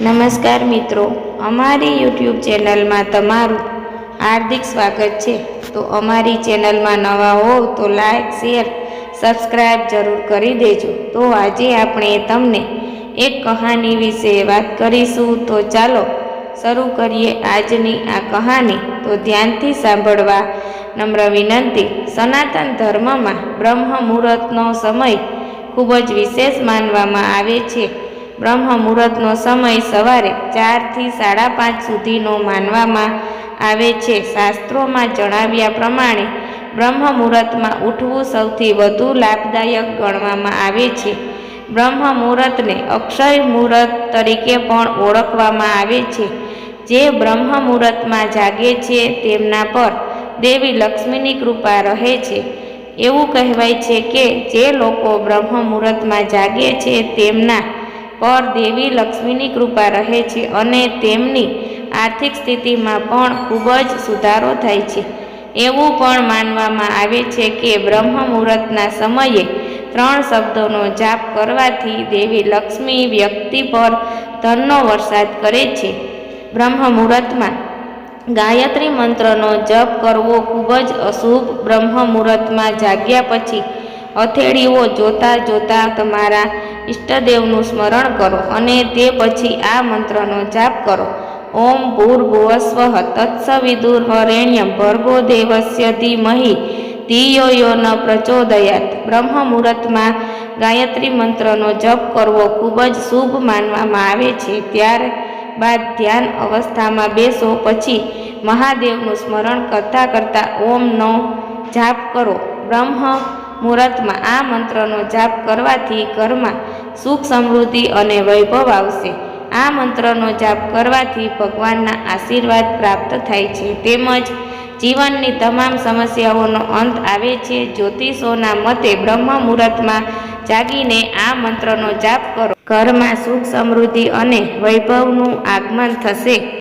નમસ્કાર મિત્રો, અમારી યુટ્યુબ ચેનલમાં તમારું હાર્દિક સ્વાગત છે. તો અમારી ચેનલમાં નવા હોવ તો લાઈક, શેર સબસ્ક્રાઈબ જરૂર કરી દેજો. તો આજે આપણે તમને એક કહાની વિશે વાત કરીશું. તો ચાલો શરૂ કરીએ આજની આ કહાની. તો ધ્યાનથી સાંભળવા નમ્ર વિનંતી. સનાતન ધર્મમાં બ્રહ્મ મુહૂર્તનો સમય ખૂબ જ વિશેષ માનવામાં આવે છે. બ્રહ્મ મુહૂર્તનો સમય સવારે ચારથી સાડા પાંચ સુધીનો માનવામાં આવે છે. શાસ્ત્રોમાં જણાવ્યા પ્રમાણે બ્રહ્મ મુહૂર્તમાં ઉઠવું સૌથી વધુ લાભદાયક ગણવામાં આવે છે. બ્રહ્મ મુહૂર્તને અક્ષય મુહૂર્ત તરીકે પણ ઓળખવામાં આવે છે. જે બ્રહ્મ મુહૂર્તમાં જાગે છે તેમના પર દેવી લક્ષ્મીની કૃપા રહે છે. એવું કહેવાય છે કે જે લોકો બ્રહ્મ મુહૂર્તમાં જાગે છે તેમના પર દેવી લક્ષ્મીની કૃપા રહે છે અને તેમની આર્થિક સ્થિતિમાં પણ ખૂબ જ સુધારો થાય છે. એવું પણ માનવામાં આવે છે કે બ્રહ્મ મુહૂર્તના સમયે ત્રણ શબ્દોનો જાપ કરવાથી દેવી લક્ષ્મી વ્યક્તિ પર ધનનો વરસાદ કરે છે. બ્રહ્મ મુહૂર્તમાં ગાયત્રી મંત્રનો જપ કરવો ખૂબ જ અશુભ બ્રહ્મ મુહૂર્તમાં જાગ્યા પછી અથેળીઓ જોતા જોતા તમારા ઈષ્ટદેવનું સ્મરણ કરો અને તે પછી આ મંત્રનો જાપ કરો. ઓમ ભૂર્ભુવસ્વ તત્સવિદુર્વરેણ્યમ ભર્ગો દેવસ્ય ધીમહી ધિયો યો ન પ્રચોદયાત. બ્રહ્મ મુહૂર્તમાં ગાયત્રી મંત્રનો જપ કરવો ખૂબ જ શુભ માનવામાં આવે છે. ત્યાર બાદ ધ્યાન અવસ્થામાં બેસો. પછી મહાદેવનું સ્મરણ કરતાં કરતાં ઓમનો જાપ કરો. બ્રહ્મ મુહૂર્તમાં આ મંત્રનો જાપ કરવાથી ઘરમાં સુખ સમૃદ્ધિ અને વૈભવ આવશે. આ મંત્રનો જાપ કરવાથી ભગવાનના આશીર્વાદ પ્રાપ્ત થાય છે. તેમજ જીવનની તમામ સમસ્યાઓનો અંત આવે છે. જ્યોતિષોના મતે બ્રહ્મ મુહૂર્તમાં જાગીને આ મંત્રનો જાપ કરો. ઘરમાં સુખ સમૃદ્ધિ અને વૈભવનું આગમન થશે.